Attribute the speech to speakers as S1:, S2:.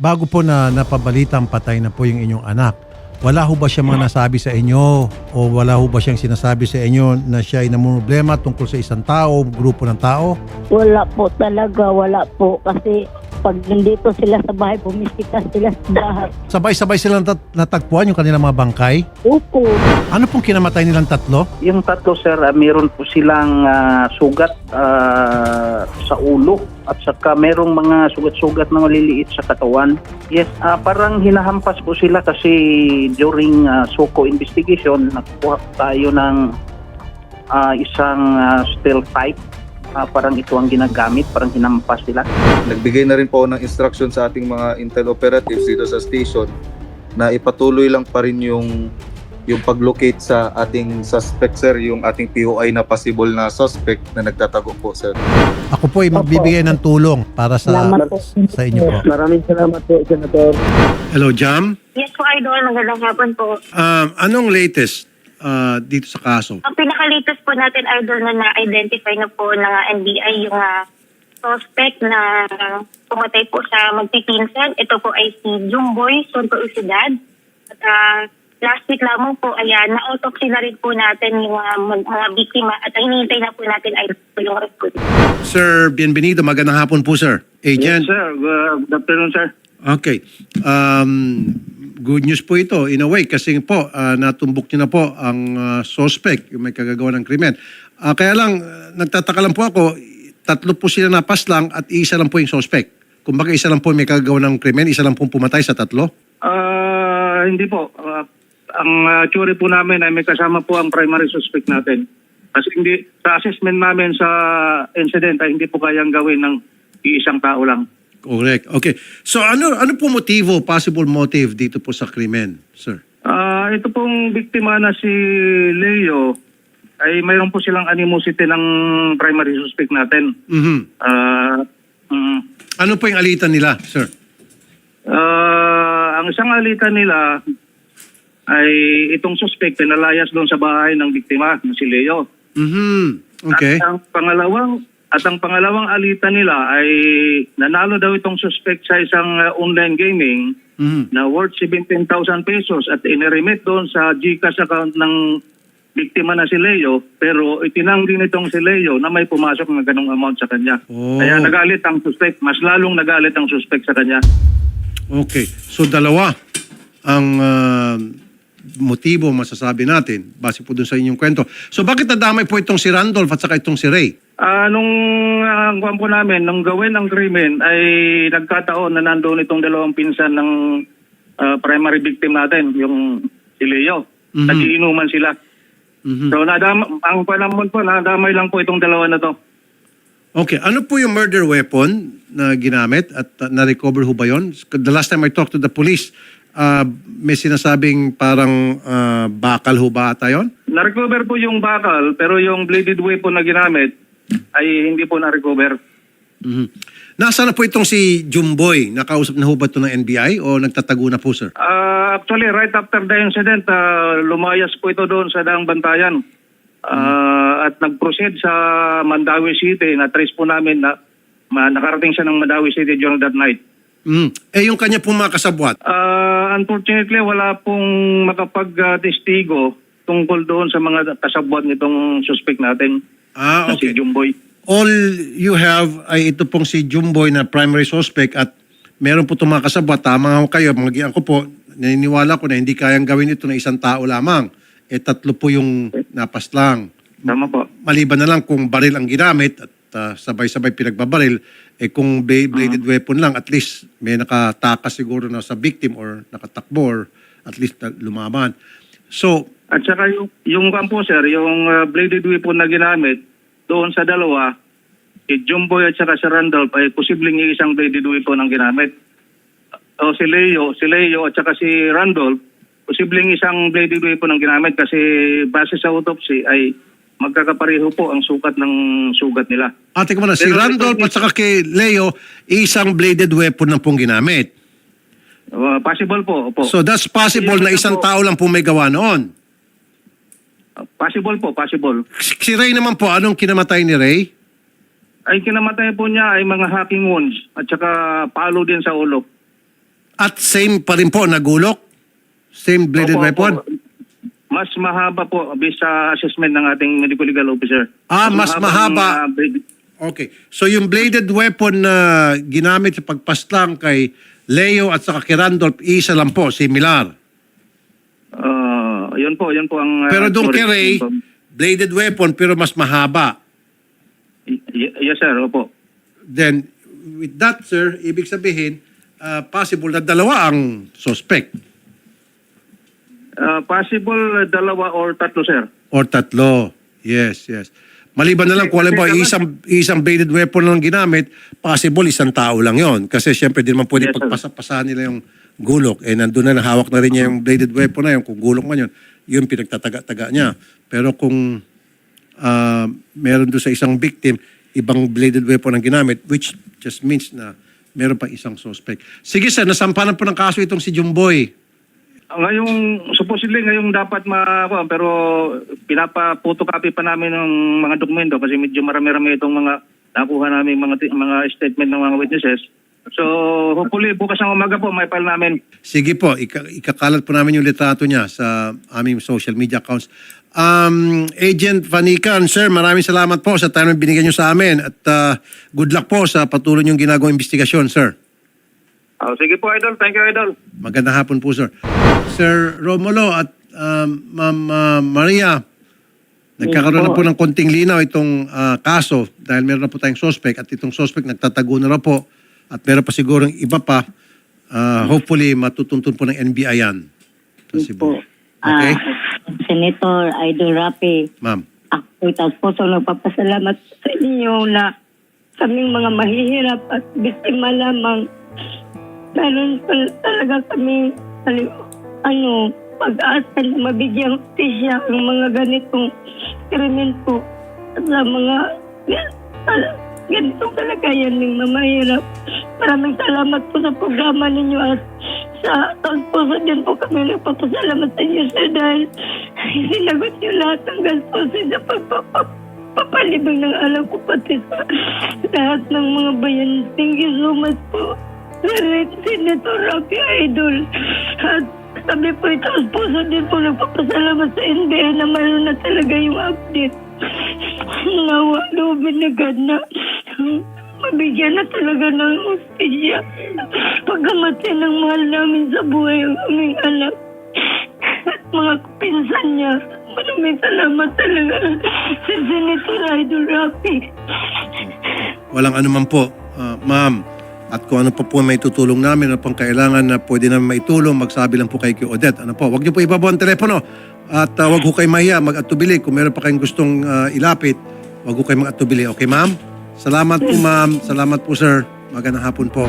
S1: bago po na napabalitang patay na po yung inyong anak, wala ho ba siya mga nasabi sa inyo o wala ho ba siyang sinasabi sa inyo na siya ay namumroblema tungkol sa isang tao, grupo ng tao?
S2: Wala po talaga, wala po. Kasi pag nandito sila sa bahay, bumisita sila sa bahay.
S1: Sabay-sabay silang tat- natagpuan yung kanilang mga bangkay.
S2: Opo.
S1: Ano pong kinamatay nilang tatlo?
S3: Yung tatlo sir, ah, meron po silang ah, sugat ah, sa ulo at saka merong mga sugat-sugat na maliliit sa katawan. Yes, ah, parang hinahampas po sila kasi during ah, SOCO investigation, nakuha tayo ng ah, isang ah, steel pipe. Ah, parang ito ang ginagamit, parang hinampas sila.
S4: Nagbigay na rin po ako ng instruction sa ating mga intel operatives dito sa station na ipatuloy lang pa rin yung yung pag-locate sa ating suspect sir, yung ating POI na possible na suspect na nagtatago po sir.
S1: Ako po ay magbibigay ng tulong para sa
S2: Salamat po.
S1: sa inyo po.
S5: Maraming salamat po, Senator.
S1: Hello, Jam.
S6: Yes po, Idol. Magandang hapon po.
S1: Um, anong latest uh, dito sa kaso?
S6: Ang pinaka-latest po natin, Idol, na na-identify na po ng ah, NBI yung ah, suspect na pumatay po sa magpipinsan. Ito po ay si Jumboy Sonto Usidad. At ah, last week lamang po, ayan, na-autopsy na rin po natin yung ah, mga, mga biktima at hinihintay na po natin ay yung report.
S1: Sir Bienvenido, magandang hapon po, sir. Agent.
S5: sir. Good afternoon, sir.
S1: Okay. Um, good news po ito in a way kasi po ah, natumbok niyo na po ang ah, suspect, yung may kagagawa ng krimen. Ah, kaya lang, nagtataka lang po ako, tatlo po sila napaslang at isa lang po yung suspect. Kung baka isa lang po may kagagawa ng krimen, isa lang po pumatay sa tatlo?
S5: Ah, hindi po. Ah, ang uh, theory po namin ay may kasama po ang primary suspect natin. Kasi hindi, sa assessment namin sa incident ay hindi po kayang gawin ng iisang tao lang.
S1: Correct. Okay. So ano ano po motibo, possible motive dito po sa krimen, sir?
S5: Ah, ito pong biktima na si Leo ay mayroon po silang animosity ng primary suspect natin.
S1: Mhm.
S5: Ah, mm,
S1: Ano po yung alitan nila, sir?
S5: Ah, ang isang alitan nila ay itong suspect pinalayas doon sa bahay ng biktima, na si Leo.
S1: Mhm. Okay.
S5: At ang pangalawang at ang pangalawang alitan nila ay nanalo daw itong suspect sa isang uh, online gaming
S1: Mhm.
S5: na worth 17,000 pesos at iniremit doon sa GCash account ng biktima na si Leo pero itinanggi nitong si Leo na may pumasok ng ganong amount sa kanya.
S1: Oh.
S5: Kaya nagalit ang suspect, mas lalong nagalit ang suspect sa kanya.
S1: Okay. So dalawa ang ah, motibo masasabi natin base po dun sa inyong kwento. So bakit nadamay po itong si Randolph at saka itong si Ray?
S5: Ah, nung ang uh, po namin, nung gawin ang krimen ay nagkataon na nandoon itong dalawang pinsan ng ah, primary victim natin, yung si Leo.
S1: Mhm.
S5: Nagiinuman sila.
S1: Mhm.
S5: So nadama, ang panahon po, nadamay lang po itong dalawa na to.
S1: Okay. Ano po yung murder weapon na ginamit at uh, na-recover ho ba yun? The last time I talked to the police, ah, may sinasabing parang ah, bakal ho ba ata yun?
S5: Na-recover po yung bakal, pero yung bladed weapon na ginamit ay hindi po na-recover.
S1: Mhm. Nasaan na po itong si Jumboy? Nakausap na ho ba ito ng NBI o nagtatago na po, sir?
S5: Ah, actually, right after the incident, ah, lumayas po ito doon sa Daang Bantayan. Ah, At nag-proceed sa Mandawi City. Na-trace po namin na ma- nakarating siya ng Mandawi City during that night.
S1: Mhm. Eh yung kanya pong mga kasabwat,
S5: Ah, unfortunately, wala pong makapag-testigo tungkol doon sa mga kasabwat nitong suspect natin
S1: Ah,
S5: na si
S1: okay.
S5: Jumboy.
S1: All you have ay ito pong si Jumboy na primary suspect at meron po itong mga kasabwat. Tama ho kayo, mga ko po, naniniwala ko na hindi kayang gawin ito ng isang tao lamang. Eh tatlo po yung napaslang.
S5: Tama po.
S1: Maliban na lang kung baril ang ginamit at ah, sabay-sabay pinagbabaril, eh kung bla- bladed weapon lang, at least may nakatakas siguro na sa victim or nakatakbo or at least na lumaban. So,
S5: At saka yung, yung kampo, sir, yung uh, bladed weapon na ginamit doon sa dalawa, si Jumboy at saka si Randolph ay posibleng isang bladed weapon ang ginamit. O si Leo, si Leo at saka si Randolph, posibleng isang bladed weapon ang ginamit kasi base sa autopsy ay magkakapareho po ang sukat ng sugat nila.
S1: ate ko muna, si Randolph at saka kay Leo, isang bladed weapon na pong ginamit.
S5: Uh, possible po, opo.
S1: So that's possible na isang tao lang po may gawa noon.
S5: Uh, possible po, possible.
S1: Si Ray naman po, anong kinamatay ni Ray?
S5: Ay kinamatay po niya ay mga hacking wounds at saka palo din sa ulo.
S1: At same pa rin po, nagulok? Same bladed
S5: Opo,
S1: weapon?
S5: opo. Mas mahaba po based sa assessment ng ating medical legal officer.
S1: Ah, mas
S5: ang,
S1: mahaba.
S5: ah, blade-
S1: Okay. So yung bladed weapon na ginamit sa pagpaslang kay Leo at saka kay Randolph, isa lang po, similar.
S5: ah, yun po, yun po ang... ah,
S1: Pero doon kay Ray,
S5: info.
S1: bladed weapon pero mas mahaba.
S5: Y- yes, sir. Opo.
S1: Then, with that, sir, ibig sabihin, ah, possible na dalawa ang suspect
S5: Ah, possible uh, dalawa or tatlo, sir.
S1: or tatlo. Yes, yes. Maliban na lang kung alam
S5: Kasi-
S1: isang, isang bladed weapon lang ginamit, possible isang tao lang yon Kasi siyempre, di naman pwede
S5: Yes, sir.
S1: pagpasapasahan nila yung gulok. Eh, nandun na, hawak na rin niya yung bladed weapon na yun. Kung gulok man yun, yun pinagtataga-taga niya. Pero kung ah, meron doon sa isang victim, ibang bladed weapon ang ginamit, which just means na meron pa isang suspect. Sige sir, nasampanan po ng kaso itong si Jumboy.
S5: Ngayong, supposedly ngayong dapat ma, pero pinapa-photocopy pa namin ng mga dokumento kasi medyo marami-rami itong mga nakuha namin mga mga statement ng mga witnesses. So, hopefully bukas ng umaga po may file namin.
S1: Sige po, ika- ikakalat po namin yung litrato niya sa aming social media accounts. Um, Agent Vanikan, sir, maraming salamat po sa time na binigyan niyo sa amin at uh, good luck po sa patuloy niyong ginagawang investigasyon, sir.
S5: Oh, sige po, Idol. Thank you, Idol.
S1: Magandang hapon po, sir. Sir Romulo at um, Ma'am uh, Maria, nagkakaroon na po ng konting linaw itong uh, kaso dahil meron na po tayong suspect at itong suspect nagtatago na raw po at meron pa siguro iba pa. Uh, hopefully, matutuntun po ng NBI yan. Possible. Okay?
S2: Ah, Senator Idol Rapi,
S1: Ma'am.
S2: ako taos puso nagpapasalamat sa inyo na kaming mga mahihirap at biktima lamang. Meron talaga kami ano, pag-asa na mabigyan hustisya ang mga ganitong krimen po sa mga ganitong kalagayan ng mamahirap. Maraming salamat po sa programa ninyo at sa taon puso din po kami nagpapasalamat sa inyo sir dahil sinagot niyo lahat ng gastusin sa pagpapalibang ng alam ko pati sa lahat ng mga bayan. Thank you so much po. Sir Senator Rafi Idol. At kami po ito puso din po nagpapasalamat sa NBI na mayroon na talaga yung update. Nawa, loobin na God na mabigyan na talaga ng hustisya. Pagkamatay ng mahal namin sa buhay ang aming anak at mga pinsan niya. Maraming salamat talaga sa Senator Idol Rafi.
S1: Walang anuman po, ah, ma'am. At kung ano pa po may tutulong namin, ano pang kailangan na pwede namin maitulong, magsabi lang po kay Q. Odette. Ano po, wag niyo po ibabaw ang telepono. At uh, wag ho kayo mahiya, mag-atubili. Kung meron pa kayong gustong ah, ilapit, wag ho kayo mag-atubili. Okay, ma'am? Salamat po, ma'am. Salamat po, sir. Magandang hapon po.